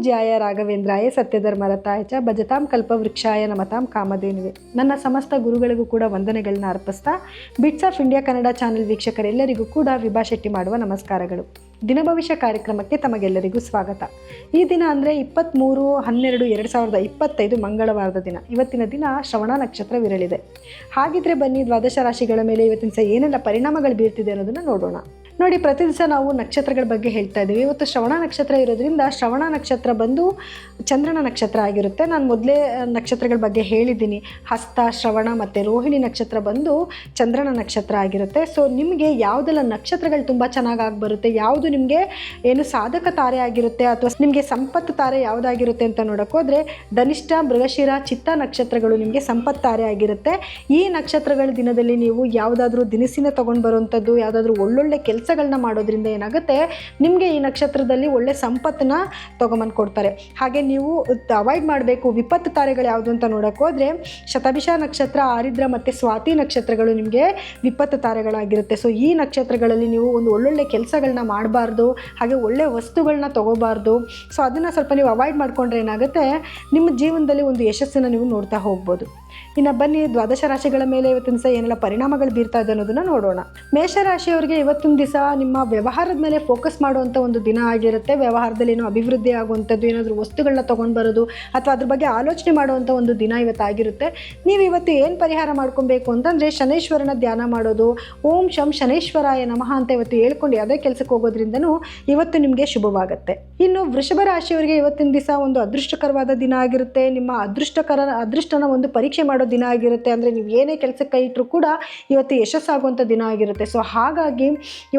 ಪೂಜ್ಯಾಯ ರಾಘವೇಂದ್ರಾಯ ಸತ್ಯಧರ್ಮರತಾಯ ಚ ಭಜತಾಂ ಕಲ್ಪವೃಕ್ಷಾಯ ನಮತಾಂ ಕಾಮಧೇನುವೆ. ನನ್ನ ಸಮಸ್ತ ಗುರುಗಳಿಗೂ ಕೂಡ ವಂದನೆಗಳನ್ನ ಅರ್ಪಿಸ್ತಾ, bits of India Kannada channel ವೀಕ್ಷಕರೆಲ್ಲರಿಗೂ ಕೂಡ ವಿಭಾ ಶೆಟ್ಟಿ ಮಾಡುವ ನಮಸ್ಕಾರಗಳು. ದಿನಭವಿಷ್ಯ ಕಾರ್ಯಕ್ರಮಕ್ಕೆ ತಮಗೆಲ್ಲರಿಗೂ ಸ್ವಾಗತ. ಈ ದಿನ ಅಂದರೆ ಇಪ್ಪತ್ತ್ಮೂರು ಹನ್ನೆರಡು, ಎರಡು ಸಾವಿರದ ಇಪ್ಪತ್ತೈದು ಮಂಗಳವಾರದ ದಿನ. ಇವತ್ತಿನ ದಿನ ಶ್ರವಣ ನಕ್ಷತ್ರವಿರಲಿದೆ. ಹಾಗಿದ್ರೆ ಬನ್ನಿ ದ್ವಾದಶ ರಾಶಿಗಳ ಮೇಲೆ ಇವತ್ತಿನ ಸಹ ಏನೆಲ್ಲ ಪರಿಣಾಮಗಳು ಬೀರ್ತಿದೆ ಅನ್ನೋದನ್ನು ನೋಡೋಣ. ನೋಡಿ, ಪ್ರತಿ ದಿವಸ ನಾವು ನಕ್ಷತ್ರಗಳ ಬಗ್ಗೆ ಹೇಳ್ತಾ ಇದ್ದೀವಿ. ಇವತ್ತು ಶ್ರವಣ ನಕ್ಷತ್ರ ಇರೋದ್ರಿಂದ ಶ್ರವಣ ನಕ್ಷತ್ರ ಬಂದು ಚಂದ್ರನ ನಕ್ಷತ್ರ ಆಗಿರುತ್ತೆ. ನಾನು ಮೊದಲೇ ನಕ್ಷತ್ರಗಳ ಬಗ್ಗೆ ಹೇಳಿದ್ದೀನಿ. ಹಸ್ತ, ಶ್ರವಣ ಮತ್ತು ರೋಹಿಣಿ ನಕ್ಷತ್ರ ಬಂದು ಚಂದ್ರನ ನಕ್ಷತ್ರ ಆಗಿರುತ್ತೆ. ಸೊ ನಿಮಗೆ ಯಾವುದೆಲ್ಲ ನಕ್ಷತ್ರಗಳು ತುಂಬ ಚೆನ್ನಾಗಿ ಬರುತ್ತೆ, ಯಾವುದು ನಿಮಗೆ ಏನು ಸಾಧಕ ತಾರೆ ಆಗಿರುತ್ತೆ ಅಥವಾ ನಿಮಗೆ ಸಂಪತ್ತು ತಾರೆ ಯಾವುದಾಗಿರುತ್ತೆ ಅಂತ ನೋಡೋಕ್ಕೋದ್ರೆ ಧನಿಷ್ಠ, ಮೃಗಶಿರ, ಚಿತ್ತ ನಕ್ಷತ್ರಗಳು ನಿಮಗೆ ಸಂಪತ್ತು ತಾರೆ ಆಗಿರುತ್ತೆ. ಈ ನಕ್ಷತ್ರಗಳ ದಿನದಲ್ಲಿ ನೀವು ಯಾವುದಾದ್ರೂ ದಿನಸಿನ ತೊಗೊಂಡು ಬರುವಂಥದ್ದು ಯಾವುದಾದ್ರೂ ಒಳ್ಳೊಳ್ಳೆ ಕೆಲಸಗಳನ್ನ ಮಾಡೋದ್ರಿಂದ ಏನಾಗುತ್ತೆ? ನಿಮಗೆ ಈ ನಕ್ಷತ್ರದಲ್ಲಿ ಒಳ್ಳೆ ಸಂಪತ್ತನ್ನ ತೊಗೊಂಬಂದು ಕೊಡ್ತಾರೆ. ಹಾಗೆ ನೀವು ಅವಾಯ್ಡ್ ಮಾಡಬೇಕು ವಿಪತ್ತು ತಾರೆಗಳು ಯಾವುದು ಅಂತ ನೋಡೋಕೆ ಹೋದರೆ, ಶತಭಿಷ ನಕ್ಷತ್ರ, ಆರಿದ್ರ ಮತ್ತು ಸ್ವಾತಿ ನಕ್ಷತ್ರಗಳು ನಿಮಗೆ ವಿಪತ್ತು ತಾರೆಗಳಾಗಿರುತ್ತೆ. ಸೊ ಈ ನಕ್ಷತ್ರಗಳಲ್ಲಿ ನೀವು ಒಂದು ಒಳ್ಳೊಳ್ಳೆ ಕೆಲಸಗಳನ್ನ ಮಾಡಬಾರ್ದು, ಹಾಗೆ ಒಳ್ಳೆ ವಸ್ತುಗಳನ್ನ ತೊಗೋಬಾರ್ದು. ಸೊ ಅದನ್ನು ಸ್ವಲ್ಪ ನೀವು ಅವಾಯ್ಡ್ ಮಾಡಿಕೊಂಡ್ರೆ ಏನಾಗುತ್ತೆ? ನಿಮ್ಮ ಜೀವನದಲ್ಲಿ ಒಂದು ಯಶಸ್ಸನ್ನು ನೀವು ನೋಡ್ತಾ ಹೋಗ್ಬೋದು. ಇನ್ನು ಬನ್ನಿ, ದ್ವಾದಶ ರಾಶಿಗಳ ಮೇಲೆ ಇವತ್ತಿನ ದಿವಸ ಏನೆಲ್ಲ ಪರಿಣಾಮಗಳು ಬೀರ್ತಾ ಇದೆ ಅನ್ನೋದನ್ನ ನೋಡೋಣ. ಮೇಷರಾಶಿಯವರಿಗೆ ಇವತ್ತಿನ ದಿವಸ ನಿಮ್ಮ ವ್ಯವಹಾರದ ಮೇಲೆ ಫೋಕಸ್ ಮಾಡುವಂಥ ಒಂದು ದಿನ ಆಗಿರುತ್ತೆ. ವ್ಯವಹಾರದಲ್ಲಿ ಏನೋ ಅಭಿವೃದ್ಧಿ ಆಗುವಂಥದ್ದು, ಏನಾದರೂ ವಸ್ತುಗಳನ್ನ ತೊಗೊಂಡು ಬರೋದು, ಅಥವಾ ಅದ್ರ ಬಗ್ಗೆ ಆಲೋಚನೆ ಮಾಡುವಂಥ ಒಂದು ದಿನ ಇವತ್ತಾಗಿರುತ್ತೆ ನೀವು ಇವತ್ತು ಏನು ಪರಿಹಾರ ಮಾಡ್ಕೊಬೇಕು ಅಂತಂದರೆ ಶನೇಶ್ವರನ ಧ್ಯಾನ ಮಾಡೋದು, ಓಂ ಶಂ ಶನೇಶ್ವರಾಯ ನಮಃ ಅಂತ ಇವತ್ತು ಹೇಳ್ಕೊಂಡು ಯಾವುದೇ ಕೆಲಸಕ್ಕೆ ಹೋಗೋದ್ರಿಂದನೂ ಇವತ್ತು ನಿಮಗೆ ಶುಭವಾಗುತ್ತೆ. ಇನ್ನು ವೃಷಭ ರಾಶಿಯವರಿಗೆ ಇವತ್ತಿನ ದಿವಸ ಒಂದು ಅದೃಷ್ಟಕರವಾದ ದಿನ ಆಗಿರುತ್ತೆ. ನಿಮ್ಮ ಅದೃಷ್ಟಕರ, ಅದೃಷ್ಟನ ಒಂದು ಪರೀಕ್ಷೆ ಮಾಡೋ ದಿನ ಆಗಿರುತ್ತೆ. ಅಂದರೆ ನೀವು ಏನೇ ಕೆಲಸಕ್ಕೆ ಕೈ ಇಟ್ಟರು ಕೂಡ ಇವತ್ತು ಯಶಸ್ಸಾಗುವಂಥ ದಿನ ಆಗಿರುತ್ತೆ. ಸೊ ಹಾಗಾಗಿ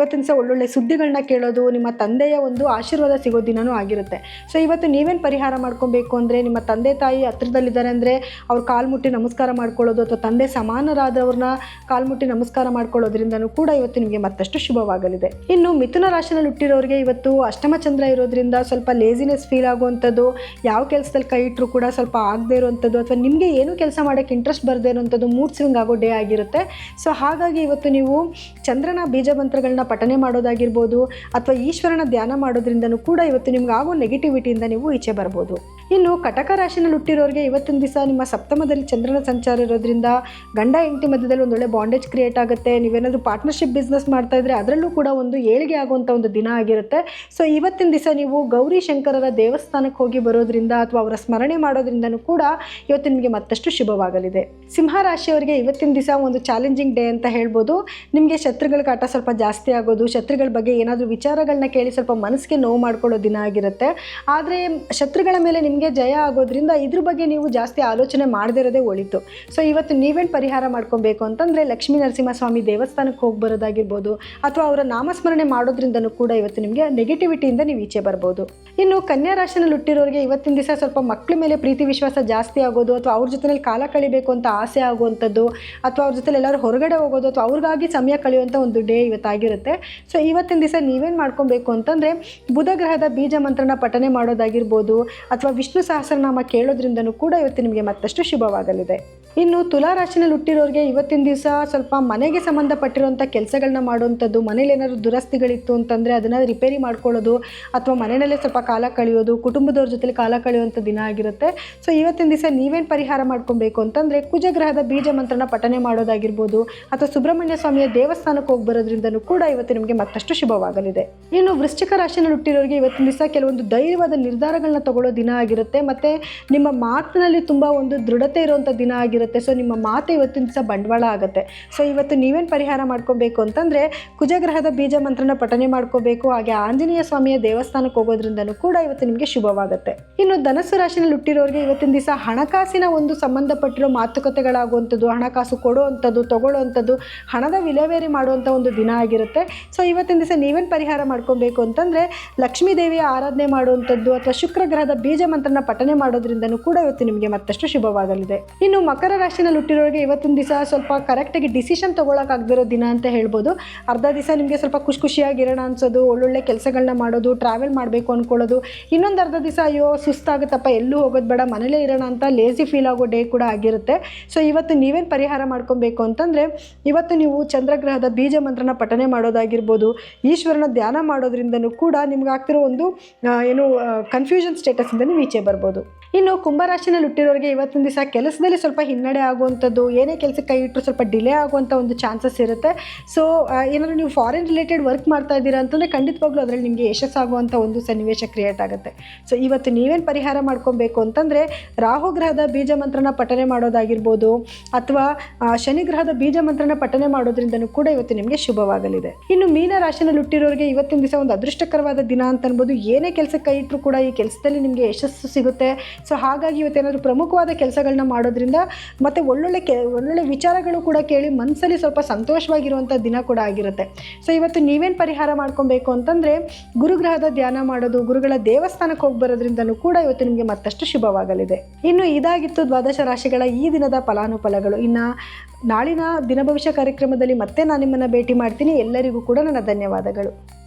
ಇವತ್ತಿನ ಸಹ ಒಳ್ಳೊಳ್ಳೆ ಸುದ್ದಿಗಳನ್ನ ಕೇಳೋದು, ನಿಮ್ಮ ತಂದೆಯ ಒಂದು ಆಶೀರ್ವಾದ ಸಿಗೋ ದಿನವೂ ಆಗಿರುತ್ತೆ. ಸೊ ಇವತ್ತು ನೀವೇನು ಪರಿಹಾರ ಮಾಡ್ಕೊಬೇಕು ಅಂದರೆ, ನಿಮ್ಮ ತಂದೆ ತಾಯಿ ಹತ್ರದಲ್ಲಿದ್ದಾರೆ ಅಂದರೆ, ಅವ್ರು ಕಾಲು ಮುಟ್ಟಿ ನಮಸ್ಕಾರ ಮಾಡ್ಕೊಳ್ಳೋದು ಅಥವಾ ತಂದೆ ಸಮಾನರಾದವ್ರನ್ನ ಕಾಲು ಮುಟ್ಟಿ ನಮಸ್ಕಾರ ಮಾಡ್ಕೊಳ್ಳೋದ್ರಿಂದನೂ ಕೂಡ ಇವತ್ತು ನಿಮಗೆ ಮತ್ತಷ್ಟು ಶುಭವಾಗಲಿದೆ. ಇನ್ನು ಮಿಥುನ ರಾಶಿನಲ್ಲಿ ಹುಟ್ಟಿರೋರಿಗೆ ಇವತ್ತು ಅಷ್ಟಮ ಚಂದ್ರ ಇರೋದ್ರಿಂದ ಸ್ವಲ್ಪ ಲೇಸಿನೆಸ್ ಫೀಲ್ ಆಗುವಂಥದ್ದು, ಯಾವ ಕೆಲಸದಲ್ಲಿ ಕೈ ಇಟ್ಟರು ಕೂಡ ಸ್ವಲ್ಪ ಆಗದೆ ಇರುವಂಥದ್ದು ಅಥವಾ ನಿಮಗೆ ಏನು ಕೆಲಸ ಮಾಡೋಕ್ಕೆ ಇಂಟ್ರೆಸ್ಟ್ ಬರದೇ ಇರುವಂಥದ್ದು ಮೂಡ್ ಸ್ವಿಂಗ್ ಆಗೋ ಡೇ ಆಗಿರುತ್ತೆ. ಸೊ ಹಾಗಾಗಿ ಇವತ್ತು ನೀವು ಚಂದ್ರನ ಬೀಜ ಮಂತ್ರಗಳನ್ನ ಪಠನೆ ಮಾಡೋದಾಗಿರ್ಬೋದು ಅಥವಾ ಈಶ್ವರನ ಧ್ಯಾನ ಮಾಡೋದ್ರಿಂದನೂ ಕೂಡ ಇವತ್ತು ನಿಮ್ಗೆ ಆಗೋ ನೆಗೆಟಿವಿಟಿಯಿಂದ ನೀವು ಈಚೆ ಬರ್ಬೋದು. ಇನ್ನು ಕಟಕ ರಾಶಿನಲ್ಲಿ ಹುಟ್ಟಿರೋರಿಗೆ ಇವತ್ತಿನ ದಿವಸ ನಿಮ್ಮ ಸಪ್ತಮದಲ್ಲಿ ಚಂದ್ರನ ಸಂಚಾರ ಇರೋದ್ರಿಂದ ಗಂಡ ಹೆಂಡತಿ ಮಧ್ಯದಲ್ಲಿ ಒಂದೊಳ್ಳೆ ಬಾಂಡೇಜ್ ಕ್ರಿಯೇಟ್ ಆಗುತ್ತೆ. ನೀವೇನಾದರೂ ಪಾರ್ಟ್ನರ್ಶಿಪ್ ಬಿಸ್ನೆಸ್ ಮಾಡ್ತಾ ಇದ್ರೆ ಅದರಲ್ಲೂ ಕೂಡ ಒಂದು ಏಳಿಗೆ ಆಗುವಂಥ ಒಂದು ದಿನ ಆಗಿರುತ್ತೆ. ಸೊ ಇವತ್ತಿನ ದಿವಸ ನೀವು ಗೌರಿ ಶಂಕರರ ದೇವಸ್ಥಾನಕ್ಕೆ ಹೋಗಿ ಬರೋದ್ರಿಂದ ಅಥವಾ ಅವರ ಸ್ಮರಣೆ ಮಾಡೋದ್ರಿಂದನೂ ಕೂಡ ಇವತ್ತು ನಿಮಗೆ ಮತ್ತಷ್ಟು ಶುಭವಾಗಲಿದೆ. ಸಿಂಹ ರಾಶಿಯವರಿಗೆ ಇವತ್ತಿನ ದಿವಸ ಒಂದು ಚಾಲೆಂಜಿಂಗ್ ಡೇ ಅಂತ ಹೇಳ್ಬೋದು. ನಿಮಗೆ ಶತ್ರುಗಳ ಕಾಟ ಸ್ವಲ್ಪ ಜಾಸ್ತಿ ಆಗೋದು, ಶತ್ರುಗಳ ಬಗ್ಗೆ ಏನಾದರೂ ವಿಚಾರಗಳನ್ನ ಕೇಳಿ ಸ್ವಲ್ಪ ಮನಸ್ಸಿಗೆ ನೋವು ಮಾಡ್ಕೊಳ್ಳೋ ದಿನ ಆಗಿರುತ್ತೆ. ಆದರೆ ಶತ್ರುಗಳ ಮೇಲೆ ನಿಮಗೆ ಜಯ ಆಗೋದ್ರಿಂದ ಇದ್ರ ಬಗ್ಗೆ ನೀವು ಜಾಸ್ತಿ ಆಲೋಚನೆ ಮಾಡದೇ ಇರೋದೇ ಒಳಿತು. ಸೊ ಇವತ್ತು ನೀವೇನು ಪರಿಹಾರ ಮಾಡ್ಕೊಬೇಕು ಅಂತಂದರೆ ಲಕ್ಷ್ಮೀ ನರಸಿಂಹಸ್ವಾಮಿ ದೇವಸ್ಥಾನಕ್ಕೆ ಹೋಗಿ ಬರೋದಾಗಿರ್ಬೋದು ಅಥವಾ ಅವರ ನಾಮಸ್ಮರಣೆ ಮಾಡೋದ್ರಿಂದನೂ ಕೂಡ ಇವತ್ತು ನಿಮಗೆ ನೆಗೆಟಿವಿಟಿಯಿಂದ ನೀವು ಈಚೆ ಬರ್ಬೋದು. ಇನ್ನು ಕನ್ಯಾ ರಾಶಿನಲ್ಲಿ ಹುಟ್ಟಿರೋರಿಗೆ ಇವತ್ತಿನ ದಿವಸ ಸ್ವಲ್ಪ ಮಕ್ಕಳ ಮೇಲೆ ಪ್ರೀತಿ ವಿಶ್ವಾಸ ಜಾಸ್ತಿ ಆಗೋದು ಅಥವಾ ಅವ್ರ ಜೊತೆಯಲ್ಲಿ ಕಾಲ ಕಳಿಬೇಕು ಅಂತ ಆಸೆ ಆಗುವಂಥದ್ದು ಅಥವಾ ಅವ್ರ ಜೊತೆಲಿ ಎಲ್ಲರೂ ಹೊರಗಡೆ ಹೋಗೋದು ಅಥವಾ ಅವ್ರಿಗಾಗಿ ಸಮಯ ಕಳೆಯುವಂಥ ಒಂದು ಡೇ ಇವತ್ತಾಗಿರುತ್ತೆ ಸೊ ಇವತ್ತಿನ ದಿವಸ ನೀವೇನು ಮಾಡ್ಕೊಬೇಕು ಅಂತಂದರೆ ಬುಧ ಗ್ರಹದ ಬೀಜ ಮಂತ್ರನ ಪಠನೆ ಮಾಡೋದಾಗಿರ್ಬೋದು ಅಥವಾ ವಿಷ್ಣು ಸಹಸ್ರನಾಮ ಕೇಳೋದ್ರಿಂದನೂ ಕೂಡ ಇವತ್ತು ನಿಮಗೆ ಮತ್ತಷ್ಟು ಶುಭವಾಗಲಿದೆ. ಇನ್ನು ತುಲಾ ರಾಶಿನಲ್ಲಿ ಹುಟ್ಟಿರೋರಿಗೆ ಇವತ್ತಿನ ದಿವಸ ಸ್ವಲ್ಪ ಮನೆಗೆ ಸಂಬಂಧಪಟ್ಟಿರುವಂಥ ಕೆಲಸಗಳನ್ನ ಮಾಡುವಂಥದ್ದು, ಮನೇಲಿ ಏನಾದರೂ ದುರಸ್ತಿಗಳಿತ್ತು ಅಂತಂದರೆ ಅದನ್ನು ರಿಪೇರಿ ಮಾಡ್ಕೊಳ್ಳೋದು ಅಥವಾ ಮನೆಯಲ್ಲೇ ಸ್ವಲ್ಪ ಕಾಲ ಕಳೆಯೋದು, ಕುಟುಂಬದವ್ರ ಜೊತೆಲಿ ಕಾಲ ಕಳೆಯುವಂಥ ದಿನ ಆಗಿರುತ್ತೆ. ಸೊ ಇವತ್ತಿನ ದಿವಸ ನೀವೇನು ಪರಿಹಾರ ಮಾಡ್ಕೊಬೇಕು ಅಂತಂದರೆ ಕುಜಗ್ರಹದ ಬೀಜ ಮಂತ್ರನ ಪಠನೆ ಮಾಡೋದಾಗಿರ್ಬೋದು ಅಥವಾ ಸುಬ್ರಹ್ಮಣ್ಯ ಸ್ವಾಮಿಯ ದೇವಸ್ಥಾನಕ್ಕೆ ಹೋಗಿ ಬರೋದ್ರಿಂದನೂ ಕೂಡ ಇವತ್ತು ನಿಮಗೆ ಮತ್ತಷ್ಟು ಶುಭವಾಗಲಿದೆ. ಇನ್ನು ವೃಶ್ಚಿಕ ರಾಶಿನಲ್ಲಿ ಹುಟ್ಟಿರೋರಿಗೆ ಇವತ್ತಿನ ದಿವಸ ಕೆಲವೊಂದು ಧೈರ್ಯವಾದ ನಿರ್ಧಾರಗಳನ್ನ ತಗೊಳ್ಳೋ ದಿನ ಆಗಿರುತ್ತೆ. ಮತ್ತು ನಿಮ್ಮ ಮಾತಿನಲ್ಲಿ ತುಂಬ ಒಂದು ದೃಢತೆ ಇರುವಂಥ ದಿನ ಆಗಿರುತ್ತೆ. ಸೊ ನಿಮ್ಮ ಮಾತು ಇವತ್ತಿನ ದಿವಸ ಬಂಡವಾಳ ಆಗುತ್ತೆ. ಸೊ ಇವತ್ತು ನೀವೇನು ಪರಿಹಾರ ಮಾಡ್ಕೊಬೇಕು ಅಂತಂದರೆ, ಕುಜಗ್ರಹದ ಬೀಜ ಮಂತ್ರನ ಪಠನೆ ಮಾಡ್ಕೋಬೇಕು. ಹಾಗೆ ಆಂಜನೇಯ ಸ್ವಾಮಿಯ ದೇವಸ್ಥಾನಕ್ಕೆ ಹೋಗೋದ್ರಿಂದನೂ ಕೂಡ ಇವತ್ತು ನಿಮಗೆ ಶುಭವಾಗುತ್ತೆ. ಇನ್ನು ಧನಸ್ಸು ರಾಶಿನಲ್ಲಿ ಹುಟ್ಟಿರೋರಿಗೆ ಇವತ್ತಿನ ದಿವಸ ಹಣಕಾಸಿನ ಒಂದು ಸಂಬಂಧಪಟ್ಟಿರೋ ಮಾತುಕತೆಗಳಾಗುವಂಥದ್ದು, ಹಣಕಾಸು ಕೊಡುವಂಥದ್ದು, ತಗೊಳ್ಳುವಂಥದ್ದು, ಹಣದ ವಿಲೇವೇರಿ ಮಾಡುವಂಥ ಒಂದು ದಿನ ಆಗಿರುತ್ತೆ. ಸೊ ಇವತ್ತಿನ ದಿವಸ ನೀವೇನು ಪರಿಹಾರ ಮಾಡ್ಕೊಬೇಕು ಅಂತಂದರೆ, ಲಕ್ಷ್ಮೀ ದೇವಿಯ ಆರಾಧನೆ ಮಾಡುವಂಥದ್ದು ಅಥವಾ ಶುಕ್ರ ಗ್ರಹದ ಬೀಜ ಮಂತ್ರನ ಪಠನೆ ಮಾಡೋದ್ರಿಂದನೂ ಕೂಡ ಇವತ್ತು ನಿಮಗೆ ಮತ್ತಷ್ಟು ಶುಭವಾಗಲಿದೆ. ಇನ್ನು ಮಕರ ಮಕರ ರಾಶಿನಲ್ಲಿ ಹುಟ್ಟಿರೋರಿಗೆ ಇವತ್ತೊಂದು ದಿವಸ ಸ್ವಲ್ಪ ಕರೆಕ್ಟಾಗಿ ಡಿಸಿಷನ್ ತೊಗೊಳಕ್ಕಾಗದಿರೋ ದಿನ ಅಂತ ಹೇಳ್ಬೋದು. ಅರ್ಧ ದಿವಸ ನಿಮಗೆ ಸ್ವಲ್ಪ ಖುಷಿ ಖುಷಿಯಾಗಿರೋಣ ಅನ್ಸೋದು, ಒಳ್ಳೊಳ್ಳೆ ಕೆಲಸಗಳನ್ನ ಮಾಡೋದು ಟ್ರಾವೆಲ್ ಮಾಡಬೇಕು ಅಂದ್ಕೊಳ್ಳೋದು ಇನ್ನೊಂದು ಅರ್ಧ ದಿವಸ ಅಯ್ಯೋ ಸುಸ್ತಾಗುತ್ತಪ್ಪ, ಎಲ್ಲೂ ಹೋಗೋದು ಬೇಡ, ಮನೇಲೇ ಇರೋಣ ಅಂತ ಲೇಸಿ ಫೀಲ್ ಆಗೋ ಡೇ ಕೂಡ ಆಗಿರುತ್ತೆ. ಸೊ ಇವತ್ತು ನೀವೇನು ಪರಿಹಾರ ಮಾಡ್ಕೊಬೇಕು ಅಂತಂದರೆ, ಇವತ್ತು ನೀವು ಚಂದ್ರಗ್ರಹದ ಬೀಜ ಮಂತ್ರನ ಪಠನೆ ಮಾಡೋದಾಗಿರ್ಬೋದು, ಈಶ್ವರನ ಧ್ಯಾನ ಮಾಡೋದ್ರಿಂದನೂ ಕೂಡ ನಿಮ್ಗೆ ಆಗ್ತಿರೋ ಒಂದು ಏನು ಕನ್ಫ್ಯೂಷನ್ ಸ್ಟೇಟಸಿಂದ ನೀವು ಈಚೆ ಬರ್ಬೋದು. ಇನ್ನು ಕುಂಭರಾಶಿನಲ್ಲಿ ಹುಟ್ಟಿರೋರಿಗೆ ಇವತ್ತಿನ ದಿವಸ ಕೆಲಸದಲ್ಲಿ ಸ್ವಲ್ಪ ಹಿನ್ನಡೆ ಆಗುವಂಥದ್ದು, ಏನೇ ಕೆಲಸಕ್ಕೆ ಕೈ ಇಟ್ಟರು ಸ್ವಲ್ಪ ಡಿಲೇ ಆಗುವಂಥ ಒಂದು ಚಾನ್ಸಸ್ ಇರುತ್ತೆ. ಸೊ ಏನಾದರೂ ನೀವು ಫಾರಿನ್ ರಿಲೇಟೆಡ್ ವರ್ಕ್ ಮಾಡ್ತಾ ಇದ್ದೀರಾ ಅಂತಂದರೆ ಖಂಡಿತವಾಗ್ಲೂ ಅದರಲ್ಲಿ ನಿಮಗೆ ಯಶಸ್ಸಾಗುವಂಥ ಒಂದು ಸನ್ನಿವೇಶ ಕ್ರಿಯೇಟ್ ಆಗುತ್ತೆ. ಸೊ ಇವತ್ತು ನೀವೇನು ಪರಿಹಾರ ಮಾಡ್ಕೊಬೇಕು ಅಂತಂದರೆ ರಾಹು ಗ್ರಹದ ಬೀಜ ಮಂತ್ರನ ಪಠನೆ ಮಾಡೋದಾಗಿರ್ಬೋದು, ಅಥವಾ ಶನಿಗ್ರಹದ ಶನಿ ಗ್ರಹದ ಬೀಜ ಮಂತ್ರನ ಪಠನೆ ಮಾಡೋದ್ರಿಂದನೂ ಕೂಡ ಇವತ್ತು ನಿಮಗೆ ಶುಭವಾಗಲಿದೆ. ಇನ್ನು ಮೀನ ರಾಶಿನಲ್ಲಿ ಹುಟ್ಟಿರೋರಿಗೆ ಇವತ್ತಿನ ದಿವಸ ಒಂದು ಅದೃಷ್ಟಕರವಾದ ದಿನ ಅಂತ ಅನ್ಬೋದು. ಏನೇ ಕೆಲಸಕ್ಕೆ ಕೈ ಇಟ್ಟರು ಕೂಡ ಈ ಕೆಲಸದಲ್ಲಿ ನಿಮಗೆ ಯಶಸ್ಸು ಸಿಗುತ್ತೆ. ಸೊ ಹಾಗಾಗಿ ಇವತ್ತೇನಾದರೂ ಪ್ರಮುಖವಾದ ಕೆಲಸಗಳನ್ನ ಮಾಡೋದ್ರಿಂದ ಮತ್ತು ಒಳ್ಳೊಳ್ಳೆ ಕೆ, ಒಳ್ಳೊಳ್ಳೆ ವಿಚಾರಗಳು ಕೂಡ ಕೇಳಿ ಮನಸ್ಸಲ್ಲಿ ಸ್ವಲ್ಪ ಸಂತೋಷವಾಗಿರುವಂಥ ದಿನ ಕೂಡ ಆಗಿರುತ್ತೆ. ಸೊ ಇವತ್ತು ನೀವೇನು ಪರಿಹಾರ ಮಾಡ್ಕೊಬೇಕು ಅಂತಂದರೆ ಗುರುಗ್ರಹದ ಧ್ಯಾನ ಮಾಡೋದು, ಗುರುಗಳ ದೇವಸ್ಥಾನಕ್ಕೆ ಹೋಗಿ ಬರೋದ್ರಿಂದಲೂ ಕೂಡ ಇವತ್ತು ನಿಮಗೆ ಮತ್ತಷ್ಟು ಶುಭವಾಗಲಿದೆ. ಇನ್ನು ಇದಾಗಿತ್ತು ದ್ವಾದಶ ರಾಶಿಗಳ ಈ ದಿನದ ಫಲಾನುಫಲಗಳು. ಇನ್ನು ನಾಳಿನ ದಿನ ಭವಿಷ್ಯ ಕಾರ್ಯಕ್ರಮದಲ್ಲಿ ಮತ್ತೆ ನಾನು ನಿಮ್ಮನ್ನು ಭೇಟಿ ಮಾಡ್ತೀನಿ. ಎಲ್ಲರಿಗೂ ಕೂಡ ನನ್ನ ಧನ್ಯವಾದಗಳು.